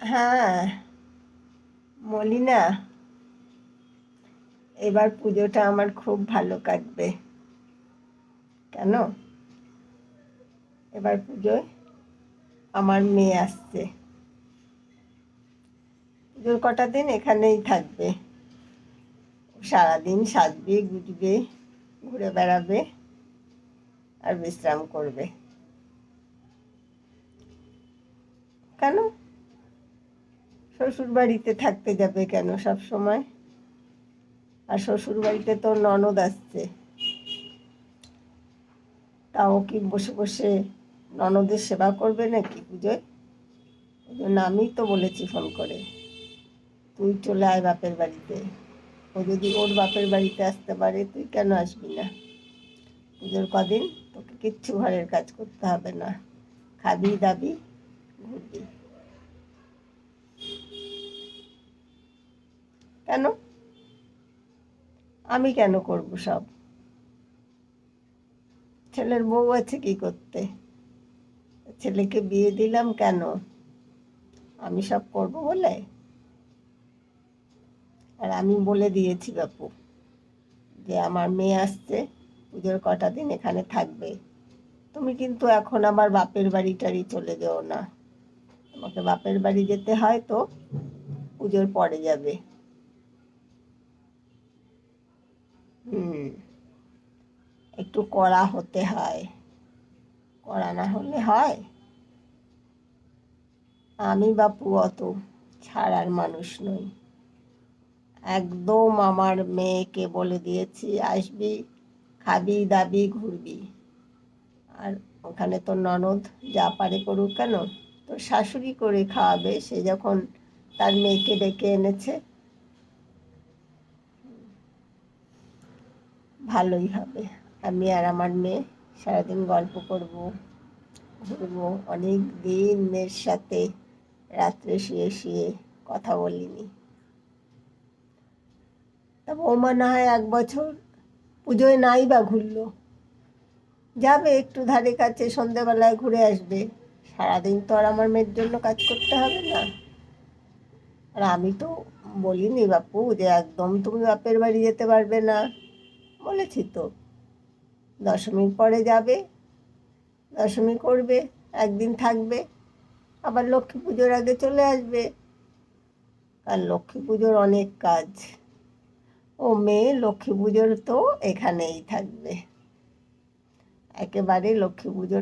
হ্যাঁ। মলিনা, এবার পুজোটা আমার খুব ভালো কাটবে। কেন? এবার পুজোয় আমার মেয়ে আসছে। পুজোর কটা দিন এখানেই থাকবে। সারাদিন সাজবে, গুজবে, ঘুরে বেড়াবে আর বিশ্রাম করবে। কেন? শ্বশুর বাড়িতে থাকতে যাবে কেন সব সময়? আর শ্বশুর বাড়িতে তো ননদ আসছে। তাও কি বসে বসে ননদের সেবা করবে নাকি পুজোয়? ওই জন্য আমি তো বলেছি ফোন করে। তুই চলে আয় বাপের বাড়িতে। ও যদি ওর বাপের বাড়িতে আসতে পারে, তুই কেন আসবি না? পুজোর কদিন তোকে কিচ্ছু ঘরের কাজ করতে হবে না। খাবি দাবি, ঘুরবি। কেন? আমি কেন করব সব? ছেলের বউ আছে কি করতে? ছেলেকে বিয়ে দিলাম কেন? আমি সব করব বলে? আর আমি বলে দিয়েছি বাপু যে আমার মেয়ে আসছে, পুজোর কটা দিন এখানে থাকবে। তুমি কিন্তু এখন আমার বাপের বাড়ি টাড়ি চলে যেও না। তোমাকে বাপের বাড়ি যেতে হয় তো পুজোর পরে যাবে। হুম। একটু কড়া হতে হয়। কড়া না হলে হয়। আমি বাপু অত ছাড়ার মানুষ নই। একদম আমার মেয়েকে বলে দিয়েছি, আসবি, খাবি, দাবি, ঘুরবি। আর ওখানে তো ননদ যা পারে করুক কেন? তো শাশুড়ি করে খাওয়াবে, সে যখন তার মেয়েকে ডেকে এনেছে ভালোই হবে। আমি আর আমার মেয়ে সারাদিন গল্প করব, ঘুরবো, অনেক দিন মেয়ের সাথে রাত্রে শুয়ে শুয়ে কথা বলিনি। তা বৌমা না হয় এক বছর পুজোয় নাই বা ঘুরলো? যাবে একটু ধারে কাছে সন্ধেবেলায় ঘুরে আসবে। সারাদিন তো আর আমার মেয়ের জন্য কাজ করতে হবে না। আর আমি তো বলিনি বাপু যে একদম তুমি বাপের বাড়ি যেতে পারবে না। বলেছি তো। দশমীর পরে যাবে, দশমী করবে, একদিন থাকবে, আবার লক্ষ্মী পুজোর আগে চলে আসবে। আর লক্ষ্মী পুজোর অনেক কাজ। ও মেয়ে লক্ষ্মী পুজোর তো এখানেই থাকবে। একেবারে লক্ষ্মী পুজোর